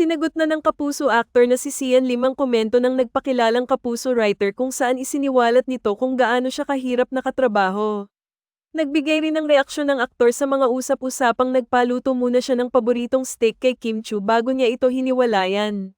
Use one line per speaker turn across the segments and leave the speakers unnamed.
Sinagot na ng kapuso actor na si Sian Lim ang komento ng nagpakilalang kapuso writer kung saan isiniwalat nito kung gaano siya kahirap nakatrabaho. Nagbigay rin ng reaksyon ng aktor sa mga usap-usapang nagpaluto muna siya ng paboritong steak kay Kim Chu bago niya ito hiniwalayan.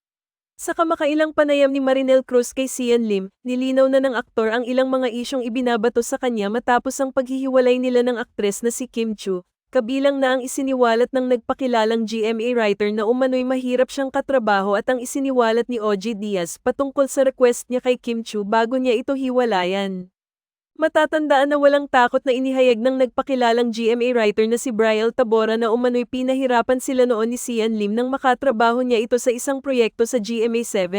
Sa kamakailang panayam ni Marinel Cruz kay Sian Lim, nilinaw na ng aktor ang ilang mga isyong ibinabato sa kanya matapos ang paghihiwalay nila ng aktres na si Kim Chu, kabilang na ang isiniwalat ng nagpakilalang GMA writer na umano'y mahirap siyang katrabaho at ang isiniwalat ni OG Diaz patungkol sa request niya kay Kim Chu bago niya ito hiwalayan. Matatandaan na walang takot na inihayag ng nagpakilalang GMA writer na si Brial Tabora na umano'y pinahirapan sila noon ni Sian Lim nang makatrabaho niya ito sa isang proyekto sa GMA7.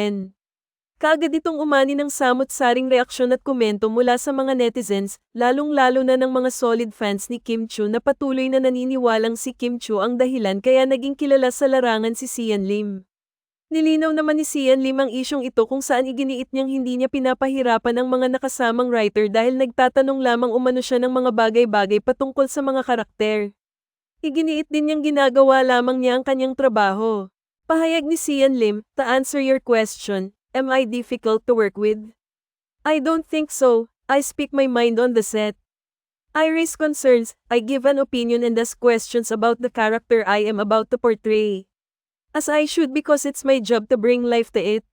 Kagad itong umani ng samot-saring reaksyon at komento mula sa mga netizens, lalong-lalo na ng mga solid fans ni Kim Chu na patuloy na naniniwalang si Kim Chu ang dahilan kaya naging kilala sa larangan si Sian Lim. Nilinaw naman ni Sian Lim ang isyong ito kung saan iginiit niyang hindi niya pinapahirapan ang mga nakasamang writer dahil nagtatanong lamang umano siya ng mga bagay-bagay patungkol sa mga karakter. Iginiit din niyang ginagawa lamang niya ang kanyang trabaho. Pahayag ni Sian Lim, to answer your question, Am I difficult to work with? I don't think so. I speak my mind on the set. I raise concerns, I give an opinion and ask questions about the character I am about to portray. As I should because it's my job to bring life to it.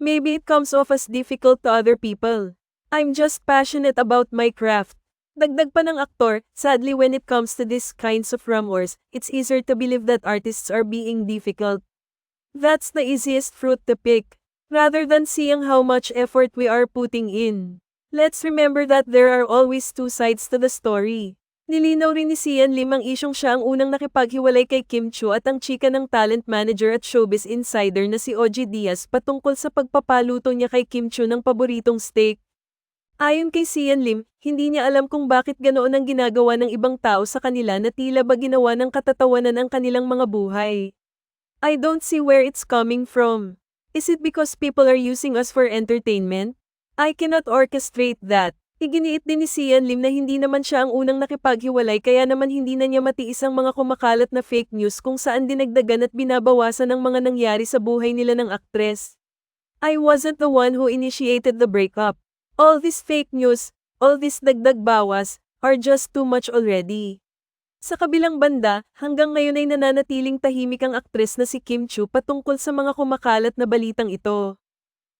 Maybe it comes off as difficult to other people. I'm just passionate about my craft. Dagdag pa ng aktor, sadly when it comes to these kinds of rumors, it's easier to believe that artists are being difficult. That's the easiest fruit to pick. Rather than seeing how much effort we are putting in. Let's remember that there are always two sides to the story. Nilinaw rin ni Sian Lim ang isyong siya ang unang nakipaghiwalay kay Kim Chu at ang chika ng talent manager at showbiz insider na si OG Diaz patungkol sa pagpapaluto niya kay Kim Chu ng paboritong steak. Ayon kay Sian Lim, hindi niya alam kung bakit ganoon ang ginagawa ng ibang tao sa kanila na tila ba ginawa ng katatawanan ang kanilang mga buhay. I don't see where it's coming from. Is it because people are using us for entertainment? I cannot orchestrate that. Iginiit din ni Sian Lim na hindi naman siya ang unang nakipaghiwalay kaya naman hindi na niya matiis ang mga kumakalat na fake news kung saan dinagdagan at binabawasan ang mga nangyari sa buhay nila ng aktres. I wasn't the one who initiated the breakup. All this fake news, all this dagdag bawas, are just too much already. Sa kabilang banda, hanggang ngayon ay nananatiling tahimik ang aktres na si Kim Chu patungkol sa mga kumakalat na balitang ito.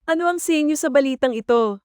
Ano ang sa inyo sa balitang ito?